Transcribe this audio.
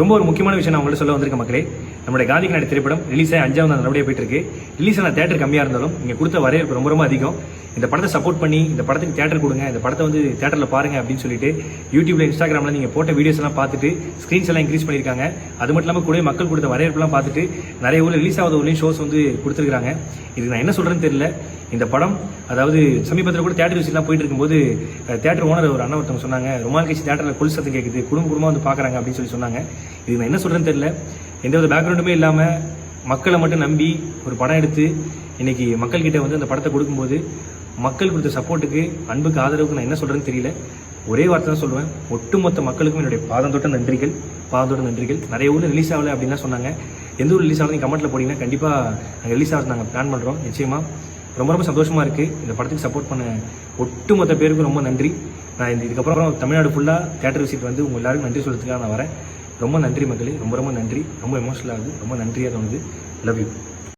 ரொம்ப ஒரு முக்கியமான விஷயம் நான் உங்கள்ட்ட சொல்ல வந்திருக்க மக்களே. நம்முடைய காந்தி நாடு திரைப்படம் ரிலீஸ் ஆகி அஞ்சாவது நாள் நல்லபடியாக போயிட்டு இருக்கு ரிலீஸ் ஆன தேட்டர் கம்மியாக இருந்தாலும் நீங்கள் கொடுத்த வரவேற்பு ரொம்ப ரொம்ப அதிகம். இந்த படத்தை சப்போர்ட் பண்ணி இந்த படத்துக்கு தேட்டர் கொடுங்க இந்த படத்தை வந்து தேட்டரில் பாருங்க அப்படின்னு சொல்லிட்டு யூடியூப்ல இன்ஸ்டாகிராமில் நீங்கள் போட்ட வீடியோஸ் எல்லாம் பார்த்துட்டு ஸ்க்ரீன்ஸ் எல்லாம் இன்க்ரீஸ் பண்ணியிருக்காங்க. அது மட்டும் இல்லாமல் கூட மக்கள் கொடுத்த வரவேற்பெல்லாம் பார்த்துட்டு நிறைய ஊரில் ரிலீஸ் ஆகாத ஊர்லேயும் ஷோஸ் வந்து கொடுத்துருக்காங்க இதுக்கு நான் என்ன சொல்கிறேன்னு தெரியல. இந்த படம் அதாவது சமீபத்தில் கூட தேட்டர் விஷயம்லாம் போயிட்டு இருக்கும்போது தேட்டர் ஓனர் ஒரு அண்ணன் ஒருத்தவங்க சொன்னாங்க ரொமான் கட்சி தேட்டரில் கொல் கேட்குது குடும்ப குடும்பமாக வந்து பார்க்குறாங்க அப்படின்னு சொல்லி சொன்னாங்க. இது நான் என்ன சொல்கிறேன்னு தெரியல. எந்த ஒரு பேக்ரவுண்டுமே இல்லாமல் மக்களை மட்டும் நம்பி ஒரு படம் எடுத்து இன்னைக்கு மக்கள்கிட்ட வந்து அந்த படத்தை கொடுக்கும்போது மக்கள் கொடுத்த சப்போர்ட்டுக்கு அன்புக்கு ஆதரவுக்கு நான் என்ன சொல்கிறேன்னு தெரியல. ஒரே வார்த்தை தான் சொல்லுவேன். ஒட்டுமொத்த மக்களுக்கும் என்னுடைய பாதந்தோட்ட நன்றிகள் பாதந்தோட்ட நன்றிகள். நிறைய ஊரில் ரிலீஸ் ஆகலை அப்படின்லாம் சொன்னாங்க. எந்த ஊர் ரிலீஸ் ஆகுது கமெண்ட்டில் போட்டிங்கன்னா கண்டிப்பாக நாங்கள் ரிலீஸ் ஆகிறது நாங்கள் பிளான் பண்ணுறோம் நிச்சயமாக ரொம்ப ரொம்ப சந்தோஷமாக இருக்குது இந்த படத்துக்கு சப்போர்ட் பண்ண ஒட்டுமொத்த பேருக்கும் ரொம்ப நன்றி. நான் இந்த இதுக்கப்புறம் தமிழ்நாடு ஃபுல்லாக தேட்டர் விசிட் வந்து உங்கள் எல்லாருக்கும் நன்றி சொல்கிறதுக்காக நான் வரேன். ரொம்ப நன்றி மக்களே ரொம்ப ரொம்ப நன்றி. ரொம்ப எமோஷனலாக ஆகுது. ரொம்ப நன்றியாக தோணுது. Love you